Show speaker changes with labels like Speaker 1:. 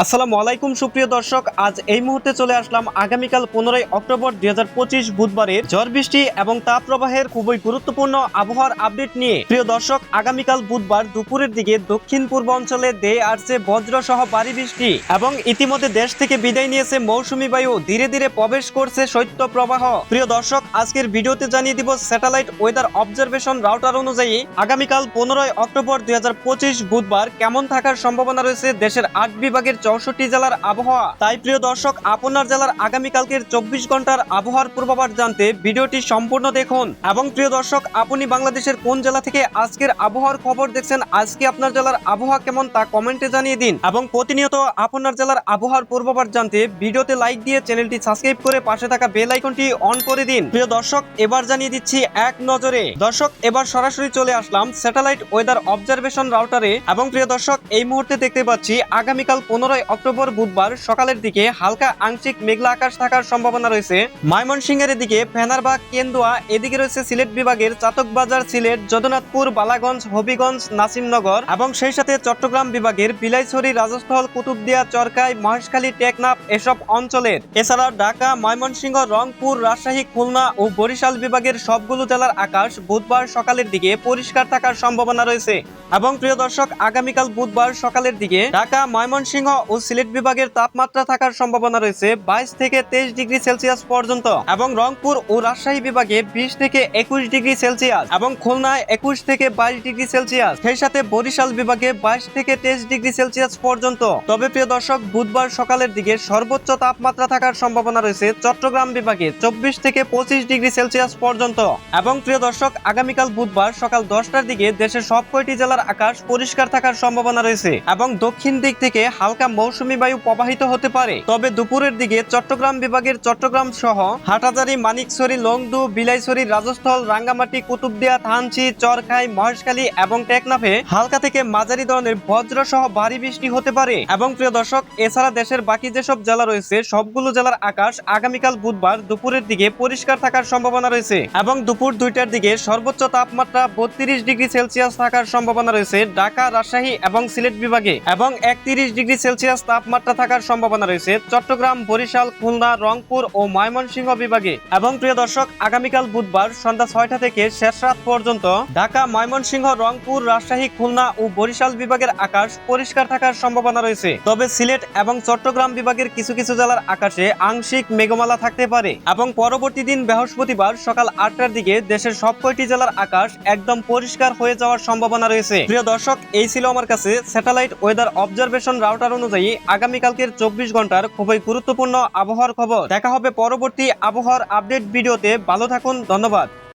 Speaker 1: আসসালামু আলাইকুম, সুপ্রিয় দর্শক। আজ এই মুহূর্তে চলে আসলাম আগামীকাল পনেরোই অক্টোবর দুই হাজার পঁচিশ বুধবারের ঝড় বৃষ্টি এবং তাপপ্রবাহের খুবই গুরুত্বপূর্ণ আবহাওয়ার আপডেট নিয়ে। প্রিয় দর্শক, আগামীকাল বুধবার দুপুরের দিকে দক্ষিণ পূর্ব অঞ্চলে দেয়ে আসছে বজ্র সহ ভারী বৃষ্টি এবং ইতিমধ্যে দেশ থেকে বিদায় নিয়েছে মৌসুমী বায়ু। ধীরে ধীরে প্রবেশ করছে শৈত্য প্রবাহ। প্রিয় দর্শক, আজকের ভিডিওতে জানিয়ে দিব স্যাটেলাইট ওয়েদার অবজারভেশন রাউটার অনুযায়ী আগামীকাল পনেরোই অক্টোবর দুই হাজার পঁচিশ বুধবার কেমন থাকার সম্ভাবনা রয়েছে দেশের আট বিভাগের চৌষট্টি জেলার আবহাওয়া। তাই প্রিয় দর্শক, আপনার জেলার আগামীকালকের চব্বিশ ঘণ্টার আবহাওয়ার পূর্বাভাস জানতে ভিডিওটি সম্পূর্ণ দেখুন। এবং প্রিয় দর্শক, আপনি বাংলাদেশের কোন জেলা থেকে আজকের আবহাওয়ার খবর দেখছেন, আজকে আপনার জেলার আবহাওয়া কেমন তা কমেন্টে জানিয়ে দিন। এবং প্রতিনিয়ত আপনার জেলার আবহাওয়ার পূর্বাভাস জানতে ভিডিওতে লাইক দিয়ে চ্যানেলটি সাবস্ক্রাইব করে পাশে থাকা বেল আইকনটি অন করে দিন। প্রিয় দর্শক, এবার জানিয়ে দিচ্ছি এক নজরে। দর্শক, এবার সরাসরি চলে আসলাম স্যাটেলাইট ওয়েদার অবজারভেশন রাউটারে। এবং প্রিয় দর্শক, এই মুহূর্তে দেখতে পাচ্ছি আগামীকাল পনেরোই অক্টোবর বুধবার সকালের দিকে হালকা আংশিক মেঘলা আকাশ থাকার সম্ভাবনা রয়েছে। ময়মনসিংহের দিকে ফেনারবাগ, কেন্দুয়া, এদিকে রয়েছে সিলেট বিভাগের চাতকবাজার, সিলেট, যদুনাথপুর, বালাগঞ্জ, হবিগঞ্জ, নাসিমনগর এবং সেই সাথে চট্টগ্রাম বিভাগের বিলাইছড়ি, রাজস্থল, কুতুবদিয়া, চরকাই, মহেশখালী, টেকনাফ এসব অঞ্চলের। এছাড়া ঢাকা, ময়মনসিংহ, রংপুর, রাজশাহী, খুলনা ও বরিশাল বিভাগের সবগুলো জেলার আকাশ বুধবার সকালের দিকে পরিষ্কার থাকার সম্ভাবনা রয়েছে। এবং প্রিয় দর্শক, আগামীকাল বুধবার সকালের দিকে ঢাকা, ময়মনসিংহ ও সিলেট বিভাগের তাপমাত্রা থাকার সম্ভাবনা রয়েছে বাইশ থেকে তেইশ ডিগ্রি সেলসিয়াস পর্যন্ত এবং রংপুর ও রাজশাহী বিভাগে বিশ থেকে একুশ ডিগ্রি সেলসিয়াস এবং খুলনায় একুশ থেকে বাইশ ডিগ্রি সেলসিয়াস। সেই সাথে বরিশাল বিভাগে বাইশ থেকে তেইশ ডিগ্রি সেলসিয়াস পর্যন্ত। তবে প্রিয় দর্শক, বুধবার সকালের দিকে সর্বোচ্চ তাপমাত্রা থাকার সম্ভাবনা রয়েছে চট্টগ্রাম বিভাগে চব্বিশ থেকে পঁচিশ ডিগ্রি সেলসিয়াস পর্যন্ত। এবং প্রিয় দর্শক, আগামীকাল বুধবার সকাল দশটার দিকে দেশের সব কয়টি জেলার আকাশ পরিষ্কার থাকার সম্ভাবনা রয়েছে এবং দক্ষিণ দিক থেকে হালকা মৌসুমী বায়ু প্রবাহিত হতে পারে। তবে দুপুরের দিকে চট্টগ্রাম বিভাগের চট্টগ্রাম সহ হাটাজারি, মানিকছড়ি, লংদু, বিলাইছড়ি, রাজস্থল, রাঙ্গামাটি, কুতুবদিয়া, থানচি, চরখাই, মহেশখালী এবং টেকনাফে হালকা থেকে মাঝারি ধরনের বজ্র সহ ভারী বৃষ্টি হতে পারে। এবং প্রিয় দর্শক, এছাড়া দেশের বাকি যেসব জেলা রয়েছে, সবগুলো জেলার আকাশ আগামীকাল বুধবার দুপুরের দিকে পরিষ্কার থাকার সম্ভাবনা রয়েছে এবং দুপুর দুইটার দিকে সর্বোচ্চ তাপমাত্রা বত্রিশ ডিগ্রি সেলসিয়াস থাকার সম্ভাবনা রয়েছে ঢাকা, রাজশাহী এবং সিলেট বিভাগে এবং একত্রিশ ডিগ্রি সেলসিয়াস তাপমাত্রা থাকার সম্ভাবনা রয়েছে। চট্টগ্রাম, বরিশাল, খুলনা, রংপুর ও ময়মনসিংহ বিভাগে। এবং প্রিয় দর্শক, আগামীকাল বুধবার সন্ধ্যা ছয়টা থেকে শেষ রাত পর্যন্ত ঢাকা, ময়মনসিংহ, রংপুর, রাজশাহী, খুলনা ও বরিশাল বিভাগের আকাশ পরিষ্কার থাকার সম্ভাবনা রয়েছে। তবে সিলেট এবং চট্টগ্রাম বিভাগের কিছু কিছু জেলার আকাশে আংশিক মেঘমালা থাকতে পারে এবং পরবর্তী দিন বৃহস্পতিবার সকাল আটটার দিকে দেশের সব কয়টি জেলার আকাশ একদম পরিষ্কার হয়ে যাওয়ার সম্ভাবনা রয়েছে। প্রিয় দর্শক, এই ছিল আমার কাছে স্যাটেলাইট ওয়েদার অবজারভেশন রাউটার অনুযায়ী আগামীকালকের চব্বিশ ঘণ্টার খুবই গুরুত্বপূর্ণ আবহাওয়ার খবর। দেখা হবে পরবর্তী আবহাওয়ার আপডেট ভিডিওতে। ভালো থাকুন, ধন্যবাদ।